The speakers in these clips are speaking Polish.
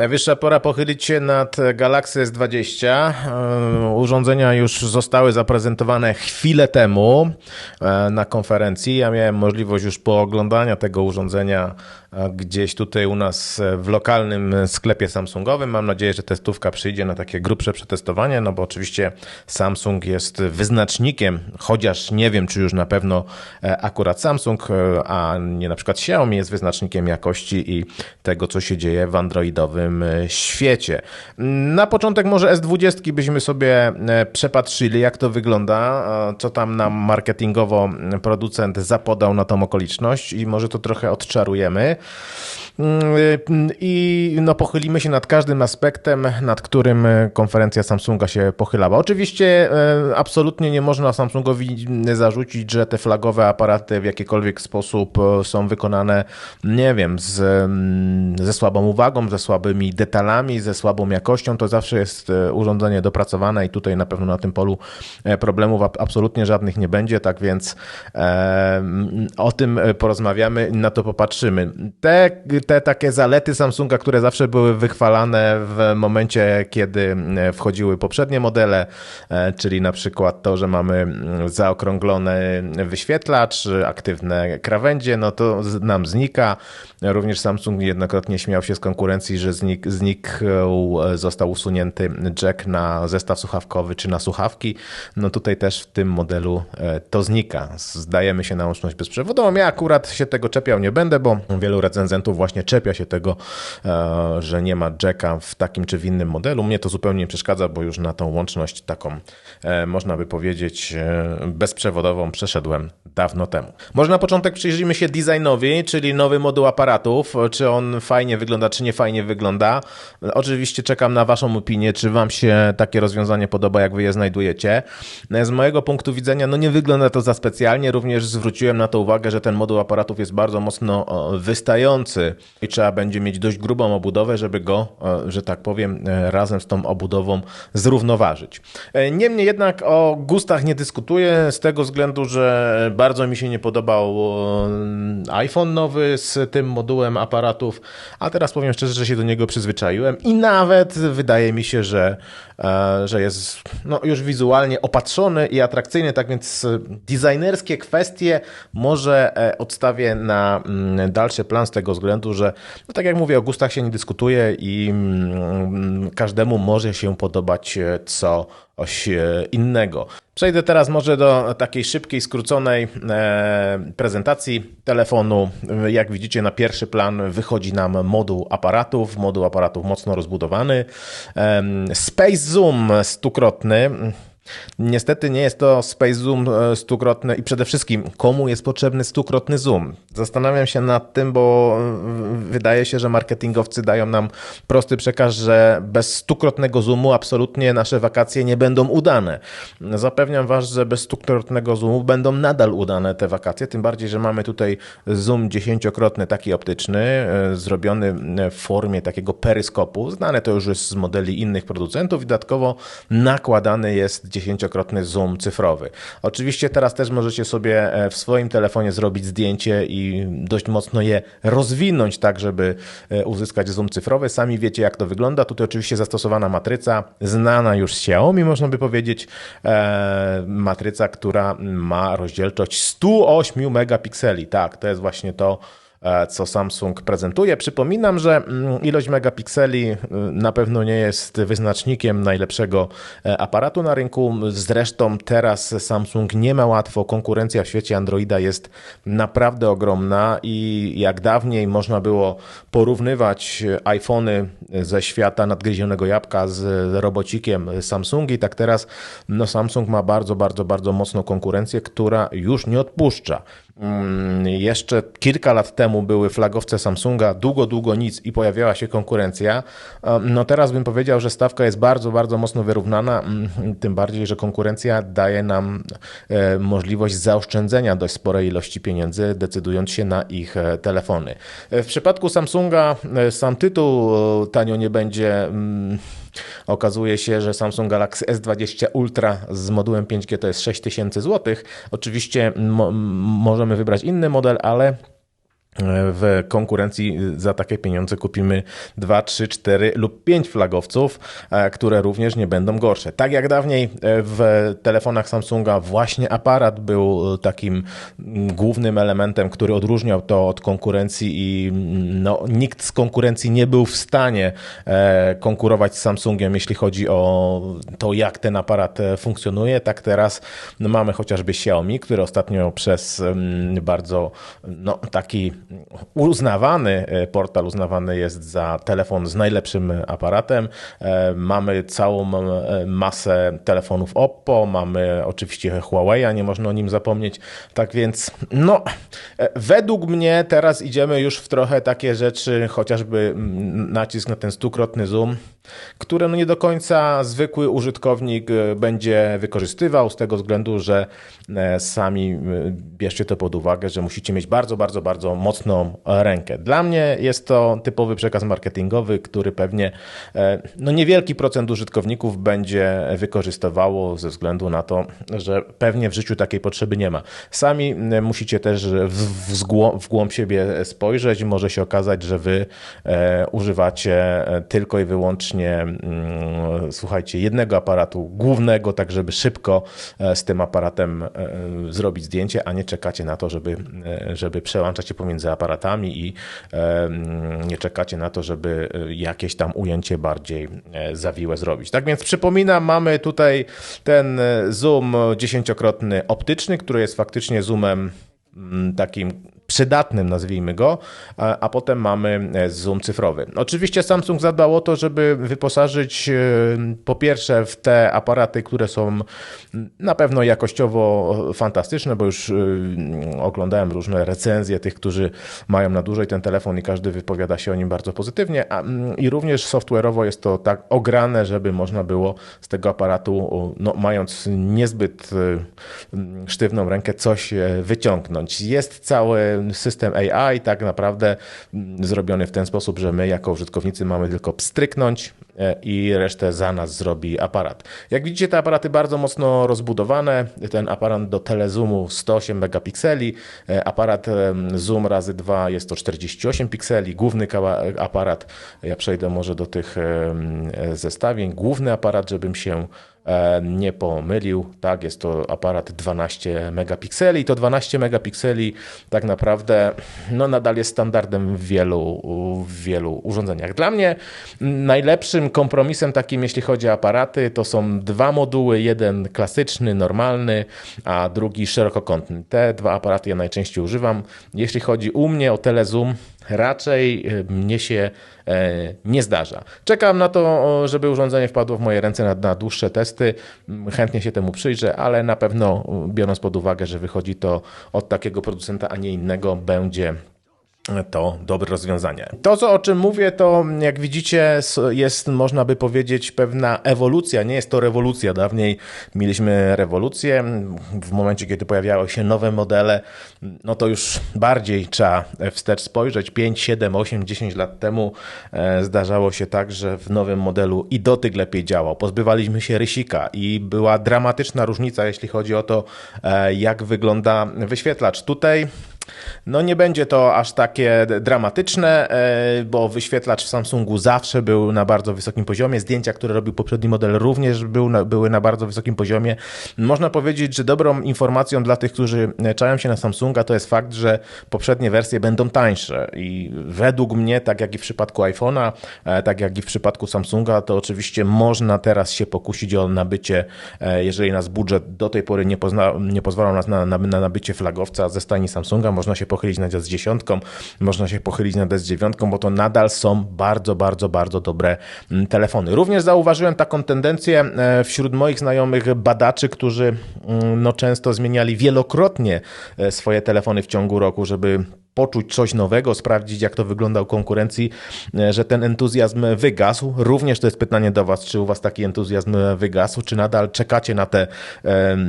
Najwyższa pora pochylić się nad Galaxy S20. E, urządzenia już zostały zaprezentowane chwilę temu e, na konferencji. Ja miałem możliwość już pooglądania tego urządzenia gdzieś tutaj u nas w lokalnym sklepie Samsungowym. Mam nadzieję, że testówka przyjdzie na takie grubsze przetestowanie, no bo oczywiście Samsung jest wyznacznikiem, chociaż nie wiem, czy już na pewno e, akurat Samsung, e, a nie na przykład Xiaomi jest wyznacznikiem jakości i tego, co się dzieje w androidowym e, świecie. Na początek może S20 byśmy sobie przepatrzyli, jak to wygląda, co tam nam marketingowo producent zapodał na tą okoliczność i może to trochę odczarujemy. Mm, I no, pochylimy się nad każdym aspektem, nad którym konferencja Samsunga się pochylała. Oczywiście e, absolutnie nie można Samsungowi zarzucić, że te flagowe aparaty w jakikolwiek sposób e, są wykonane, nie wiem, z, mm, ze słabą uwagą, ze słabymi detalami, ze słabą jakością. To zawsze jest e, urządzenie dopracowane i tutaj na pewno na tym polu problemów absolutnie żadnych nie będzie, tak więc o tym porozmawiamy, na to popatrzymy. Te, te takie zalety Samsunga, które zawsze były wychwalane w momencie, kiedy e, wchodziły poprzednie modele, e, czyli na przykład to, że mamy zaokrąglony wyświetlacz, aktywne krawędzie, no to nam znika. Również Samsung jednokrotnie śmiał się z konkurencji, że znik, znikł, e, został usunięty jack na zestaw słuchawkowy czy na słuchawki. No tutaj też w tym modelu to znika. Zdajemy się na łączność bezprzewodową. Ja akurat się tego czepiał nie będę, bo wielu recenzentów właśnie czepia się tego, e, że nie ma jacka w takim czy w innym modelu. Mnie to zupełnie nie przeszkadza, bo już na tą łączność taką, e, można by powiedzieć, e, bezprzewodową przeszedłem dawno temu. Może na początek przyjrzyjmy się designowi, czyli nowy moduł aparatów, czy on fajnie wygląda, czy nie fajnie wygląda. Oczywiście czekam na Waszą opinię, czy Wam się takie rozwiązanie podoba, jak Wy je znajdujecie. Z mojego punktu widzenia, no nie wygląda to za specjalnie, również zwróciłem na to uwagę, że ten moduł aparatów jest bardzo mocno wystający i trzeba będzie mieć dość grubą obudowę, żeby go, że tak powiem, e, razem z tą obudową zrównoważyć. E, niemniej jednak o gustach nie dyskutuję z tego względu, że bardzo mi się nie podobał iPhone nowy z tym modułem aparatów, a teraz powiem szczerze, że się do niego przyzwyczaiłem i nawet wydaje mi się, że, że jest no, już wizualnie opatrzony i atrakcyjny, tak więc designerskie kwestie może odstawię na mm, dalszy plan z tego względu, że no tak jak mówię, o gustach się nie dyskutuje i mm, każdemu może się podobać coś e, innego. Przejdę teraz może do takiej szybkiej, skróconej e, prezentacji telefonu. Jak widzicie, na pierwszy plan wychodzi nam moduł aparatów, moduł aparatów mocno rozbudowany. Space Zoom stukrotny. Niestety nie jest to Space Zoom e, stukrotny i przede wszystkim komu jest potrzebny stukrotny zoom? Zastanawiam się nad tym, bo e, wydaje się, że marketingowcy dają nam prosty przekaz, że bez stukrotnego zoomu absolutnie nasze wakacje nie będą udane. Zapewniam Was, że bez stukrotnego zoomu będą nadal udane te wakacje, tym bardziej, że mamy tutaj zoom dziesięciokrotny, taki optyczny, e, zrobiony w formie takiego peryskopu. Znane to już jest z modeli innych producentów i dodatkowo nakładany jest dziesięciokrotny zoom cyfrowy. Oczywiście teraz też możecie sobie e, w swoim telefonie zrobić zdjęcie i dość mocno je rozwinąć tak, żeby e, uzyskać zoom cyfrowy. Sami wiecie jak to wygląda. Tutaj oczywiście zastosowana matryca, znana już z Xiaomi można by powiedzieć. E, matryca, która ma rozdzielczość 108 megapikseli. Tak, to jest właśnie to, co Samsung prezentuje. Przypominam, że mm, ilość megapikseli y, na pewno nie jest wyznacznikiem najlepszego e, aparatu na rynku. Zresztą teraz Samsung nie ma łatwo. Konkurencja w świecie Androida jest naprawdę ogromna i jak dawniej można było porównywać iPhony ze świata nadgryzionego jabłka z robocikiem Samsungi, tak teraz no Samsung ma bardzo, bardzo, bardzo mocną konkurencję, która już nie odpuszcza. Mm, jeszcze kilka lat temu były flagowce Samsunga, długo, długo nic i pojawiała się konkurencja. No teraz bym powiedział, że stawka jest bardzo, bardzo mocno wyrównana, mm, tym bardziej, że konkurencja daje nam e, możliwość zaoszczędzenia dość sporej ilości pieniędzy, decydując się na ich e, telefony. E, w przypadku Samsunga sam tytuł tanio nie będzie mm, Okazuje się, że Samsung Galaxy S20 Ultra z modułem 5G to jest 6000 zł. Oczywiście mo możemy wybrać inny model, ale w konkurencji za takie pieniądze kupimy 2, 3, 4 lub 5 flagowców, e, które również nie będą gorsze. Tak jak dawniej e, w telefonach Samsunga właśnie aparat był takim głównym elementem, który odróżniał to od konkurencji i mm, no, nikt z konkurencji nie był w stanie e, konkurować z Samsungiem, jeśli chodzi o to, jak ten aparat funkcjonuje. Tak teraz no, mamy chociażby Xiaomi, który ostatnio przez mm, bardzo no, taki uznawany, e, portal uznawany jest za telefon z najlepszym aparatem. E, mamy całą e, masę telefonów Oppo, mamy oczywiście Huawei, nie można o nim zapomnieć. Tak więc, no, według mnie teraz idziemy już w trochę takie rzeczy, chociażby mm, nacisk na ten stukrotny zoom, które no nie do końca zwykły użytkownik będzie wykorzystywał z tego względu, że sami bierzcie to pod uwagę, że musicie mieć bardzo, bardzo, bardzo mocną rękę. Dla mnie jest to typowy przekaz marketingowy, który pewnie e, no niewielki procent użytkowników będzie wykorzystywało ze względu na to, że pewnie w życiu takiej potrzeby nie ma. Sami musicie też w, w głąb siebie spojrzeć. Może się okazać, że wy e, używacie tylko i wyłącznie, mm, słuchajcie, jednego aparatu głównego, tak żeby szybko e, z tym aparatem zrobić zdjęcie, a nie czekacie na to, żeby, żeby przełączać się pomiędzy aparatami i nie czekacie na to, żeby e, jakieś tam ujęcie bardziej e, zawiłe zrobić. Tak więc przypominam, mamy tutaj ten e, zoom dziesięciokrotny optyczny, który jest faktycznie zoomem mm, takim przydatnym, nazwijmy go, a, a, potem mamy e, zoom cyfrowy. Oczywiście Samsung zadbał o to, żeby wyposażyć e, po pierwsze w te aparaty, które są na pewno jakościowo fantastyczne, bo już e, oglądałem różne recenzje tych, którzy mają na dłużej ten telefon i każdy wypowiada się o nim bardzo pozytywnie, a, i również software'owo jest to tak ograne, żeby można było z tego aparatu, no, mając niezbyt sztywną rękę, coś wyciągnąć. Jest cały system AI tak naprawdę mm, zrobiony w ten sposób, że my jako użytkownicy mamy tylko pstryknąć e, i resztę za nas zrobi aparat. Jak widzicie, te aparaty bardzo mocno rozbudowane. Ten aparat do telezoomu 108 megapikseli, e, aparat zoom razy 2 jest to 48 pikseli, główny aparat, ja przejdę może do tych zestawień, główny aparat, żebym się E, nie pomylił. Tak, jest to aparat 12 megapikseli. To 12 megapikseli tak naprawdę no, nadal jest standardem w wielu, w wielu urządzeniach. Dla mnie najlepszym kompromisem takim, jeśli chodzi o aparaty, to są dwa moduły. Jeden klasyczny, normalny, a drugi szerokokątny. Te dwa aparaty ja najczęściej używam. Jeśli chodzi u mnie o telezoom, raczej e, mnie się e, nie zdarza. Czekam na to, żeby urządzenie wpadło w moje ręce na, na, dłuższe testy. Chętnie się temu przyjrzę, ale na pewno biorąc pod uwagę, że wychodzi to od takiego producenta, a nie innego, będzie to dobre rozwiązanie. To, o czym mówię, to jak widzicie, jest, można by powiedzieć, pewna ewolucja. Nie jest to rewolucja. Dawniej mieliśmy rewolucję. W momencie, kiedy pojawiały się nowe modele, no to już bardziej trzeba wstecz spojrzeć. 5, 7, 8, 10 lat temu e, zdarzało się tak, że w nowym modelu i dotyk lepiej działał. Pozbywaliśmy się rysika i była dramatyczna różnica, jeśli chodzi o to, e, jak wygląda wyświetlacz. Tutaj no nie będzie to aż takie dramatyczne, e, bo wyświetlacz w Samsungu zawsze był na bardzo wysokim poziomie. Zdjęcia, które robił poprzedni model również był, były na bardzo wysokim poziomie. Można powiedzieć, że dobrą informacją dla tych, którzy czają się na Samsunga, to jest fakt, że poprzednie wersje będą tańsze i według mnie, tak jak i w przypadku iPhone'a, e, tak jak i w przypadku Samsunga, to oczywiście można teraz się pokusić o nabycie, e, jeżeli nas budżet do tej pory nie, pozna, nie pozwalał nas na, na, na nabycie flagowca ze stajni Samsunga, można się pochylić nad S10, można się pochylić nad S9, bo to nadal są bardzo, bardzo, bardzo dobre mm, telefony. Również zauważyłem taką tendencję e, wśród moich znajomych badaczy, którzy mm, no, często zmieniali wielokrotnie e, swoje telefony w ciągu roku, żeby poczuć coś nowego, sprawdzić jak to wygląda u konkurencji, e, że ten entuzjazm wygasł. Również to jest pytanie do Was, czy u Was taki entuzjazm wygasł, czy nadal czekacie na te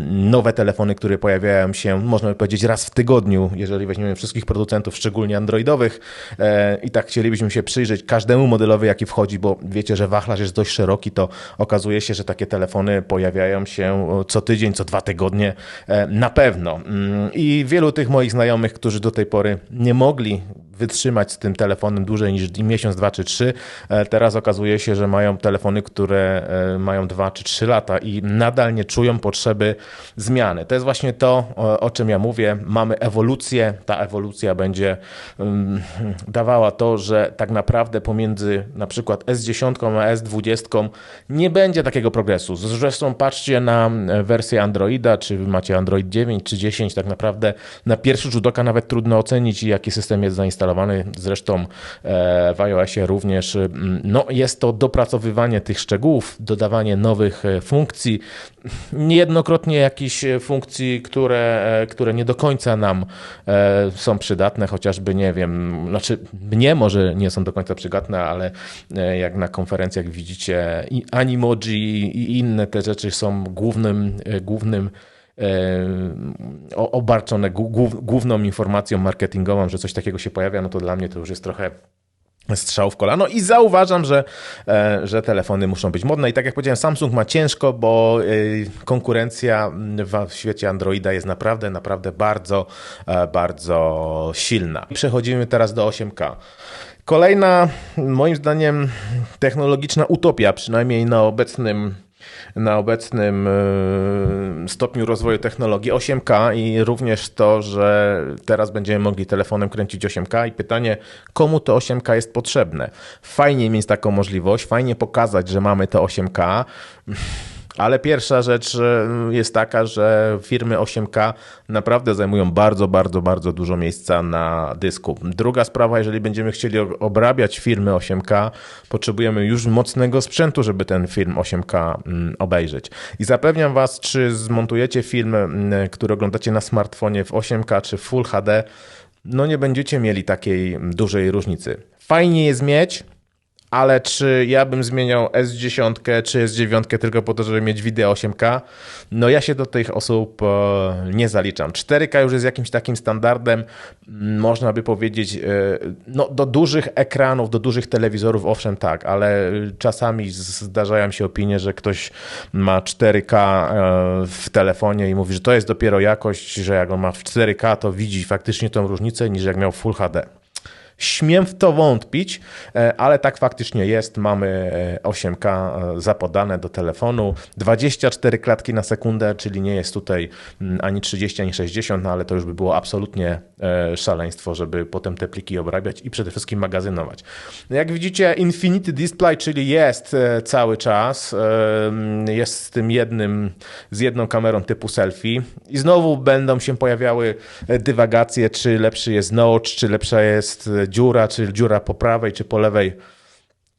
nowe telefony, które pojawiają się, można by powiedzieć, raz w tygodniu, jeżeli weźmiemy wszystkich producentów, szczególnie androidowych e, i tak chcielibyśmy się przyjrzeć każdemu modelowi, jaki wchodzi, bo wiecie, że wachlarz jest dość szeroki, to okazuje się, że takie telefony pojawiają się co tydzień, co dwa tygodnie, e, na pewno. Mm, I wielu tych moich znajomych, którzy do tej pory nie mogli wytrzymać z tym telefonem dłużej niż miesiąc, dwa czy trzy. E, teraz okazuje się, że mają telefony, które e, mają dwa czy trzy lata i nadal nie czują potrzeby zmiany. To jest właśnie to, o, czym ja mówię. Mamy ewolucję. Ta ewolucja będzie um, dawała to, że tak naprawdę pomiędzy na przykład S10 a S20 nie będzie takiego progresu. Zresztą patrzcie na wersję Androida, czy macie Android 9 czy 10, tak naprawdę na pierwszy rzut oka nawet trudno ocenić, jaki system jest zainstalowany. Zresztą e, w iOSie również no, jest to dopracowywanie tych szczegółów, dodawanie nowych e, funkcji, niejednokrotnie jakichś e, funkcji, które, które nie do końca nam są przydatne, chociażby nie wiem, znaczy mnie może nie są do końca przydatne, ale jak na konferencjach widzicie i Animoji i inne te rzeczy są głównym, głównym obarczone główną informacją marketingową, że coś takiego się pojawia, no to dla mnie to już jest trochę strzał w kolano i zauważam, że, e, że telefony muszą być modne i tak jak powiedziałem, Samsung ma ciężko, bo e, konkurencja w świecie Androida jest naprawdę, naprawdę bardzo, bardzo silna. Przechodzimy teraz do 8K. Kolejna, moim zdaniem, technologiczna utopia, przynajmniej na obecnym na obecnym e, stopniu rozwoju technologii 8K i również to, że teraz będziemy mogli telefonem kręcić 8K i pytanie, komu to 8K jest potrzebne. Fajnie mieć taką możliwość, fajnie pokazać, że mamy to 8K. Ale pierwsza rzecz e, jest taka, że firmy 8K naprawdę zajmują bardzo, bardzo, bardzo dużo miejsca na dysku. Druga sprawa, jeżeli będziemy chcieli obrabiać filmy 8K, potrzebujemy już mocnego sprzętu, żeby ten film 8K mm, obejrzeć. I zapewniam Was, czy zmontujecie film, mm, który oglądacie na smartfonie w 8K czy Full HD, no nie będziecie mieli takiej dużej różnicy. Fajnie jest mieć, ale czy ja bym zmieniał S10 czy S9 tylko po to, żeby mieć wideo 8K? No ja się do tych osób e, nie zaliczam. 4K już jest jakimś takim standardem, można by powiedzieć, e, no do dużych ekranów, do dużych telewizorów, owszem tak, ale czasami zdarzają się opinie, że ktoś ma 4K e, w telefonie i mówi, że to jest dopiero jakość, że jak on ma w 4K, to widzi faktycznie tą różnicę niż jak miał Full HD. Śmiem w to wątpić, e, ale tak faktycznie jest. Mamy 8K e, e, zapodane do telefonu, 24 klatki na sekundę, czyli nie jest tutaj mm, ani 30, ani 60, no ale to już by było absolutnie szaleństwo, żeby potem te pliki obrabiać i przede wszystkim magazynować. Jak widzicie, Infinity Display, czyli jest cały czas, jest z tym jednym, z jedną kamerą typu selfie i znowu będą się pojawiały dywagacje, czy lepszy jest notch, czy lepsza jest dziura, czy dziura po prawej, czy po lewej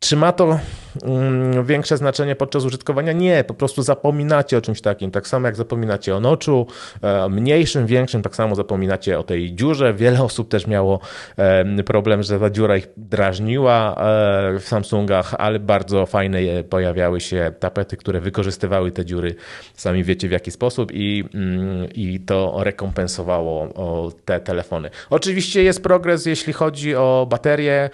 czy ma to um, większe znaczenie podczas użytkowania? Nie, po prostu zapominacie o czymś takim. Tak samo jak zapominacie o noczu, e, mniejszym, większym, tak samo zapominacie o tej dziurze. Wiele osób też miało problem, że ta dziura ich drażniła e, w Samsungach, ale bardzo fajne pojawiały się tapety, które wykorzystywały te dziury. Sami wiecie w jaki sposób i, mm, i to rekompensowało te telefony. Oczywiście jest progres, jeśli chodzi o baterie.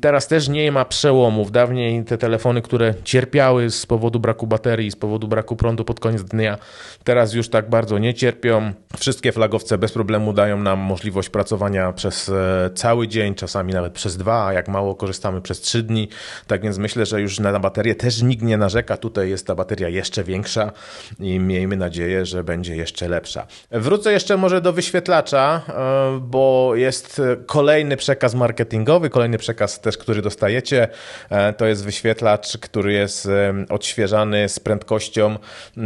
Teraz też nie ma przełomu Dawniej te telefony, które cierpiały z powodu braku baterii, z powodu braku prądu pod koniec dnia, teraz już tak bardzo nie cierpią. Wszystkie flagowce bez problemu dają nam możliwość pracowania przez e, cały dzień, czasami nawet przez dwa, a jak mało korzystamy przez trzy dni. Tak więc myślę, że już na baterię też nikt nie narzeka. Tutaj jest ta bateria jeszcze większa i miejmy nadzieję, że będzie jeszcze lepsza. Wrócę jeszcze może do wyświetlacza, e, bo jest kolejny przekaz marketingowy, kolejny przekaz też, który dostajecie. E, to jest wyświetlacz, który jest odświeżany z prędkością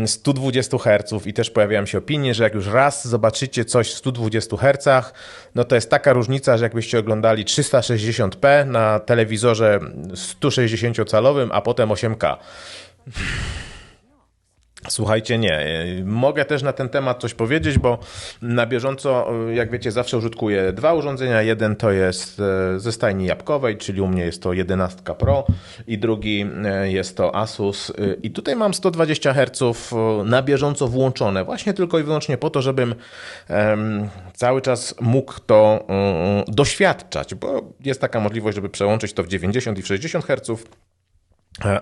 120 Hz i też pojawiają się opinie, że jak już raz zobaczycie coś w 120 Hz, no to jest taka różnica, że jakbyście oglądali 360p na telewizorze 160-calowym, a potem 8K. Słuchajcie, nie. Mogę też na ten temat coś powiedzieć, bo na bieżąco, jak wiecie, zawsze użytkuję dwa urządzenia. Jeden to jest e, ze stajni jabłkowej, czyli u mnie jest to 11 Pro i drugi e, jest to Asus. E, I tutaj mam 120 Hz na bieżąco włączone, właśnie tylko i wyłącznie po to, żebym cały czas mógł to doświadczać, bo jest taka możliwość, żeby przełączyć to w 90 i w 60 Hz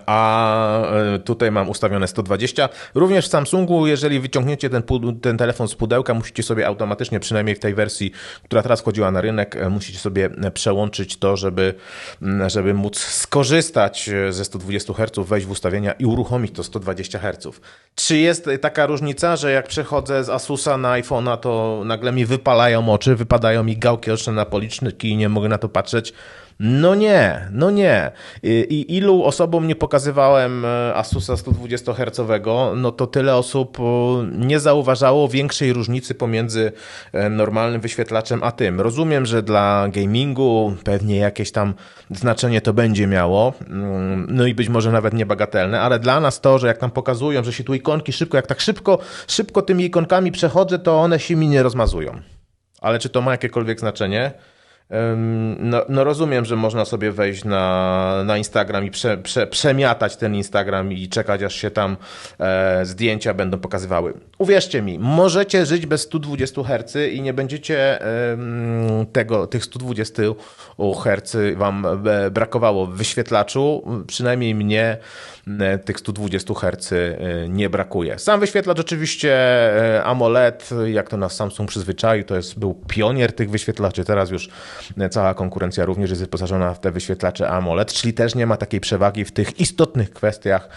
a e, tutaj mam ustawione 120. Również w Samsungu, jeżeli wyciągniecie ten, ten telefon z pudełka, musicie sobie automatycznie, przynajmniej w tej wersji, która teraz wchodziła na rynek, e, musicie sobie przełączyć to, żeby, żeby móc skorzystać e, ze 120 Hz, wejść w ustawienia i uruchomić to 120 Hz. Czy jest taka różnica, że jak przechodzę z Asusa na iPhone'a, to nagle mi wypalają oczy, wypadają mi gałki oczne na policzniki i nie mogę na to patrzeć? No nie, no nie. I ilu osobom nie pokazywałem e, Asusa 120 Hz, no to tyle osób e, nie zauważało większej różnicy pomiędzy e, normalnym wyświetlaczem a tym. Rozumiem, że dla gamingu pewnie jakieś tam znaczenie to będzie miało, mm, no i być może nawet niebagatelne, ale dla nas to, że jak nam pokazują, że się tu ikonki szybko, jak tak szybko, szybko tymi ikonkami przechodzę, to one się mi nie rozmazują. Ale czy to ma jakiekolwiek znaczenie? No, no, rozumiem, że można sobie wejść na, na Instagram i prze, prze, przemiatać ten Instagram i czekać, aż się tam e, zdjęcia będą pokazywały. Uwierzcie mi, możecie żyć bez 120 Hz i nie będziecie e, tego, tych 120 Hz wam e, brakowało w wyświetlaczu, przynajmniej mnie E, tych 120 Hz e, nie brakuje. Sam wyświetlacz oczywiście AMOLED, jak to nas Samsung przyzwyczaił, to jest, był pionier tych wyświetlaczy, teraz już cała konkurencja również jest wyposażona w te wyświetlacze AMOLED, czyli też nie ma takiej przewagi w tych istotnych kwestiach,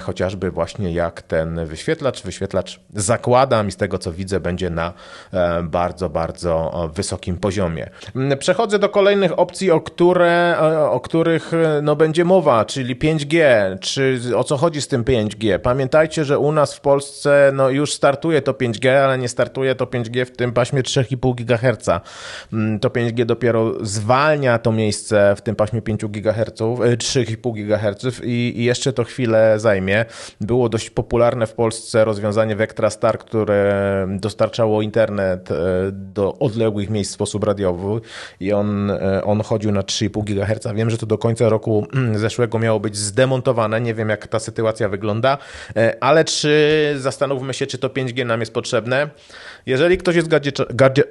chociażby właśnie jak ten wyświetlacz. Wyświetlacz zakładam i z tego co widzę będzie na bardzo, bardzo wysokim poziomie. Mm, przechodzę do kolejnych opcji, o, które, o których no, będzie mowa, czyli 5G, czy o co chodzi z tym 5G. Pamiętajcie, że u nas w Polsce no, już startuje to 5G, ale nie startuje to 5G w tym paśmie 3,5 GHz. Mm, to 5G dopiero zwalnia to miejsce w tym paśmie 5 GHz, 3,5 GHz i, jeszcze to chwilę zajmie. Było dość popularne w Polsce rozwiązanie Vectra Star, które dostarczało internet e, do odległych miejsc w sposób radiowy i on, e, on chodził na 3,5 GHz. Wiem, że to do końca roku zeszłego miało być zdemontowane. Nie wiem, jak ta sytuacja wygląda, e, ale czy zastanówmy się, czy to 5G nam jest potrzebne. Jeżeli ktoś jest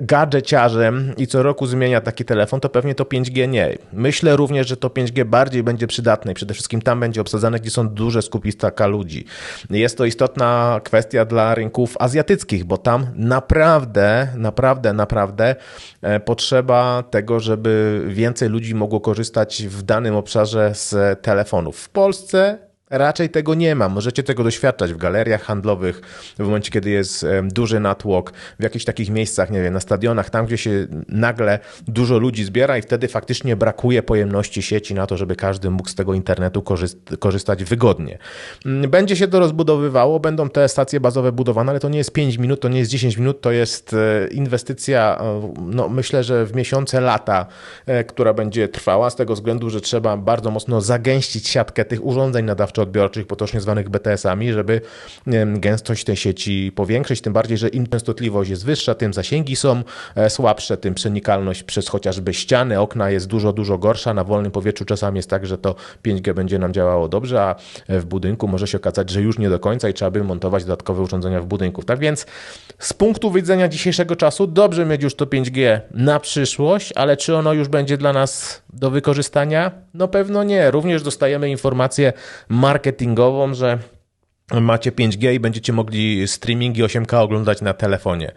gadżeciarzem i co roku zmienia taki telefon, to pewnie to 5G nie. Myślę również, że to 5G bardziej będzie przydatne i przede wszystkim tam będzie obsadzane, gdzie są duże skupistaka ludzi. Jest to istotna kwestia dla rynków azjatyckich, bo tam naprawdę, naprawdę, naprawdę e, potrzeba tego, żeby więcej ludzi mogło korzystać w danym obszarze z telefonów. W Polsce Raczej tego nie ma. Możecie tego doświadczać w galeriach handlowych, w momencie, kiedy jest duży natłok, w jakichś takich miejscach, nie wiem, na stadionach, tam, gdzie się nagle dużo ludzi zbiera i wtedy faktycznie brakuje pojemności sieci na to, żeby każdy mógł z tego internetu korzystać wygodnie. Mm, będzie się to rozbudowywało, będą te stacje bazowe budowane, ale to nie jest 5 minut, to nie jest 10 minut, to jest e, inwestycja, e, no myślę, że w miesiące, lata, e, która będzie trwała, z tego względu, że trzeba bardzo mocno zagęścić siatkę tych urządzeń nadawczych, odbiorczych, potocznie zwanych BTS-ami, żeby gęstość tej sieci powiększyć, tym bardziej, że im częstotliwość jest wyższa, tym zasięgi są e, słabsze, tym przenikalność przez chociażby ściany, okna jest dużo, dużo gorsza. Na wolnym powietrzu czasami jest tak, że to 5G będzie nam działało dobrze, a w budynku może się okazać, że już nie do końca i trzeba by montować dodatkowe urządzenia w budynku. Tak więc z punktu widzenia dzisiejszego czasu dobrze mieć już to 5G na przyszłość, ale czy ono już będzie dla nas do wykorzystania? No pewno nie. Również dostajemy informacje marketingową, że macie 5G i będziecie mogli streamingi 8K oglądać na telefonie.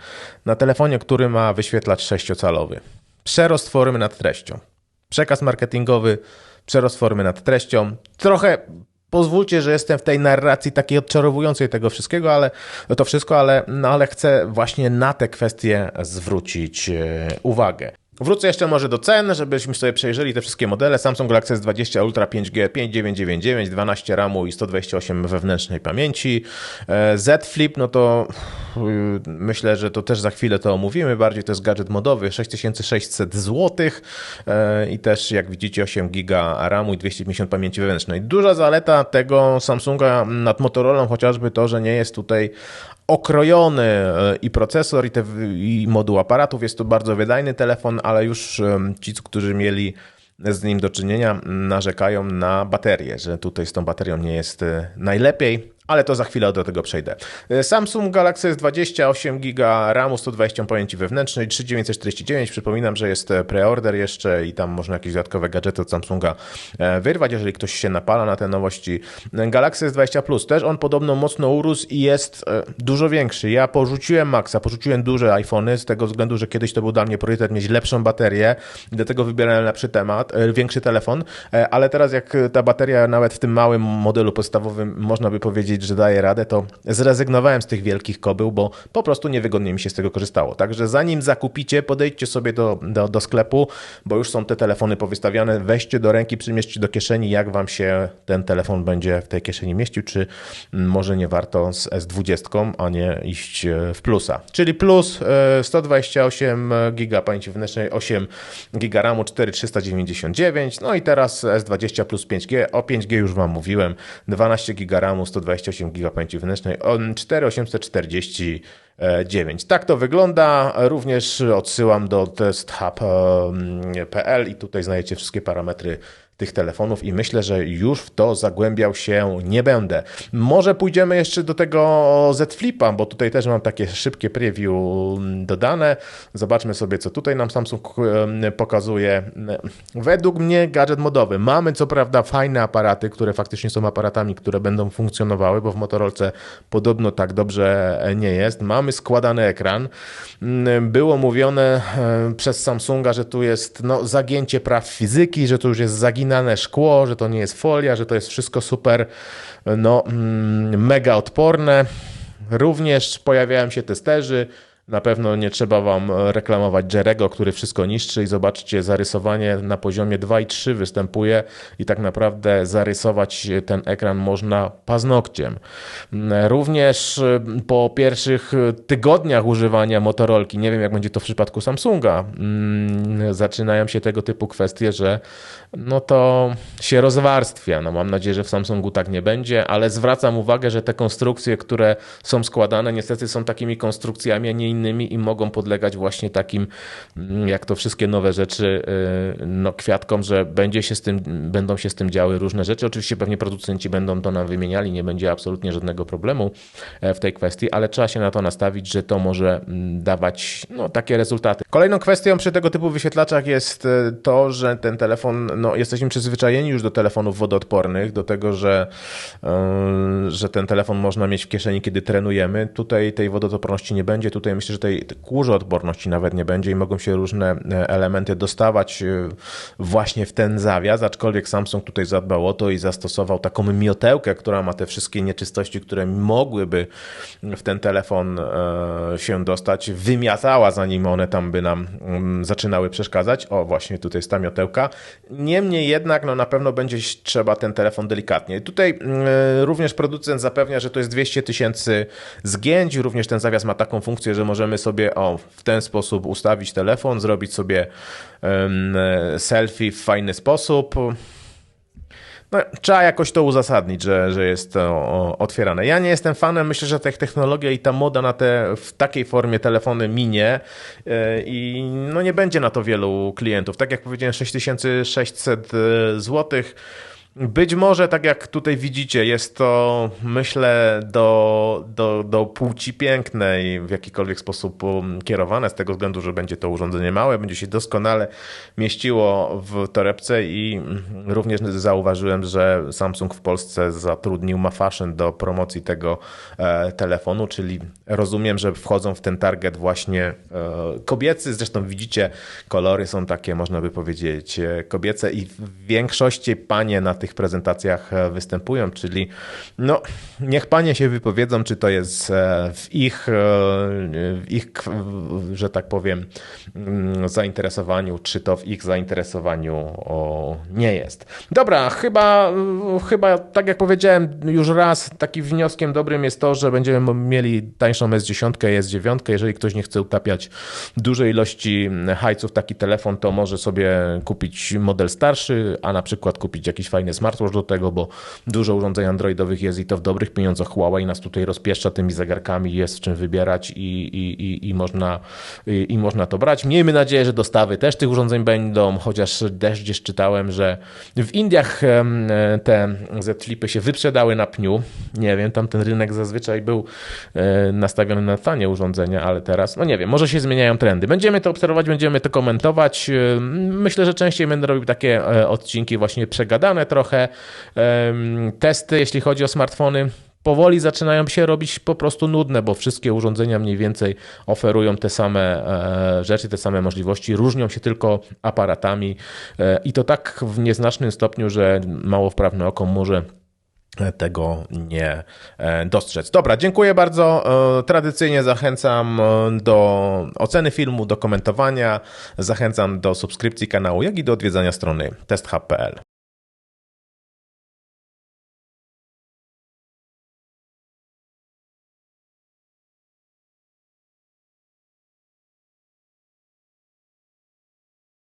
Na telefonie, który ma wyświetlacz 6-calowy. Przerost formy nad treścią. Przekaz marketingowy, przerost formy nad treścią. Trochę pozwólcie, że jestem w tej narracji takiej odczarowującej tego wszystkiego, ale to wszystko, ale, no, ale chcę właśnie na te kwestie zwrócić e, uwagę. Wrócę jeszcze może do cen, żebyśmy sobie przejrzeli te wszystkie modele. Samsung Galaxy S20 Ultra 5G 5999, 12 RAMu i 128 wewnętrznej pamięci. E, Z Flip, no to myślę, że to też za chwilę to omówimy. Bardziej to jest gadżet modowy, 6600 zł e, i też jak widzicie 8 GB RAMu i 250 pamięci wewnętrznej. Duża zaleta tego Samsunga nad Motorola chociażby to, że nie jest tutaj okrojony e, i procesor, i, te, i moduł aparatów. Jest to bardzo wydajny telefon, ale już ci, którzy mieli z nim do czynienia, narzekają na baterię, że tutaj z tą baterią nie jest e, najlepiej, ale to za chwilę do tego przejdę. Samsung Galaxy S20, 8 GB RAMu, 120 pamięci wewnętrznej, 3949. Przypominam, że jest preorder jeszcze i tam można jakieś dodatkowe gadżety od Samsunga wyrwać, jeżeli ktoś się napala na te nowości. Galaxy S20 Plus też on podobno mocno urósł i jest dużo większy. Ja porzuciłem Maxa, porzuciłem duże iPhony z tego względu, że kiedyś to był dla mnie priorytet mieć lepszą baterię, dlatego wybierałem lepszy temat, e, większy telefon, e, ale teraz jak ta bateria nawet w tym małym modelu podstawowym można by powiedzieć, że daje radę, to zrezygnowałem z tych wielkich kobył, bo po prostu niewygodnie mi się z tego korzystało. Także zanim zakupicie, podejdźcie sobie do, do, do sklepu, bo już są te telefony powystawiane, weźcie do ręki, przymieście do kieszeni, jak wam się ten telefon będzie w tej kieszeni mieścił, czy może nie warto z S20, a nie iść e, w plusa. Czyli plus 128 GB pamięci wewnętrznej, 8 GB RAMu, 4399, no i teraz S20 plus 5G, o 5G już Wam mówiłem, 12 GB RAMu, 128 GB pamięci wewnętrznej, 4849. Tak to wygląda. Również odsyłam do testhub.pl i tutaj znajdziecie wszystkie parametry tych telefonów i myślę, że już w to zagłębiał się nie będę. Może pójdziemy jeszcze do tego Z Flipa, bo tutaj też mam takie szybkie preview dodane. Zobaczmy sobie, co tutaj nam Samsung pokazuje. Według mnie gadżet modowy. Mamy co prawda fajne aparaty, które faktycznie są aparatami, które będą funkcjonowały, bo w Motorolce podobno tak dobrze nie jest. Mamy składany ekran. Było mówione przez Samsunga, że tu jest no, zagięcie praw fizyki, że tu już jest zaginanie wycinane szkło, że to nie jest folia, że to jest wszystko super, no, mm, mega odporne. Również pojawiają się testerzy, na pewno nie trzeba Wam reklamować Jerego, który wszystko niszczy i zobaczcie, zarysowanie na poziomie 2 i 3 występuje i tak naprawdę zarysować ten ekran można paznokciem. Również y, po pierwszych tygodniach używania Motorolki, nie wiem jak będzie to w przypadku Samsunga, mm, zaczynają się tego typu kwestie, że no to się rozwarstwia. No mam nadzieję, że w Samsungu tak nie będzie, ale zwracam uwagę, że te konstrukcje, które są składane, niestety są takimi konstrukcjami, a nie innymi innymi i mogą podlegać właśnie takim, mm, jak to wszystkie nowe rzeczy, y, no, kwiatkom, że będzie się z tym, będą się z tym działy różne rzeczy. Oczywiście pewnie producenci będą to nam wymieniali, nie będzie absolutnie żadnego problemu e, w tej kwestii, ale trzeba się na to nastawić, że to może mm, dawać no, takie rezultaty. Kolejną kwestią przy tego typu wyświetlaczach jest e, to, że ten telefon, no, jesteśmy przyzwyczajeni już do telefonów wodoodpornych, do tego, że, yy, że ten telefon można mieć w kieszeni, kiedy trenujemy. Tutaj tej wodoodporności nie będzie. Tutaj myślę, że tej odporności nawet nie będzie i mogą się różne e, elementy dostawać e, właśnie w ten zawias, aczkolwiek Samsung tutaj zadbał o to i zastosował taką miotełkę, która ma te wszystkie nieczystości, które mogłyby w ten telefon e, się dostać, wymiatała zanim one tam by nam mm, zaczynały przeszkadzać. O, właśnie tutaj jest ta miotełka. Niemniej jednak, no na pewno będzie trzeba ten telefon delikatnie. Tutaj mm, również producent zapewnia, że to jest 200 tysięcy zgięć, również ten zawias ma taką funkcję, że możemy sobie o, w ten sposób ustawić telefon, zrobić sobie um, selfie w fajny sposób. No, trzeba jakoś to uzasadnić, że, że jest to otwierane. Ja nie jestem fanem, myślę, że ta technologia i ta moda na te w takiej formie telefony minie e, i no nie będzie na to wielu klientów. Tak jak powiedziałem, 6600 e, złotych być może, tak jak tutaj widzicie, jest to, myślę, do, do, do płci pięknej w jakikolwiek sposób um, kierowane, z tego względu, że będzie to urządzenie małe, będzie się doskonale mieściło w torebce i mm, również zauważyłem, że Samsung w Polsce zatrudnił Mafashion do promocji tego e, telefonu, czyli rozumiem, że wchodzą w ten target właśnie e, kobiecy. Zresztą widzicie, kolory są takie, można by powiedzieć, e, kobiece i w większości panie na tych prezentacjach e, występują, czyli no, niech panie się wypowiedzą, czy to jest e, w ich, e, w ich że tak powiem, mm, zainteresowaniu, czy to w ich zainteresowaniu nie jest. Dobra, chyba, chyba tak jak powiedziałem już raz, takim wnioskiem dobrym jest to, że będziemy mieli tańszą S10, S9. Jeżeli ktoś nie chce utapiać dużej ilości hajców taki telefon, to może sobie kupić model starszy, a na przykład kupić jakiś fajny fajny smartwatch do tego, bo dużo urządzeń androidowych jest i to w dobrych pieniądzach Huawei nas tutaj rozpieszcza tymi zegarkami, jest w czym wybierać i, i, i, i, można, i, i można to brać. Miejmy nadzieję, że dostawy też tych urządzeń będą, chociaż też gdzieś czytałem, że w Indiach te Z Flipy się wyprzedały na pniu. Nie wiem, tam ten rynek zazwyczaj był e, nastawiony na tanie urządzenia, ale teraz, no nie wiem, może się zmieniają trendy. Będziemy to obserwować, będziemy to komentować. E, myślę, że częściej będę robił takie e, odcinki właśnie przegadane trochę. Testy, jeśli chodzi o smartfony, powoli zaczynają się robić po prostu nudne, bo wszystkie urządzenia mniej więcej oferują te same rzeczy, te same możliwości, różnią się tylko aparatami i to tak w nieznacznym stopniu, że mało wprawne oko może tego nie e, dostrzec. Dobra, dziękuję bardzo. E, tradycyjnie zachęcam e, do oceny filmu, do komentowania, zachęcam do subskrypcji kanału, jak i do odwiedzania strony testhub.pl.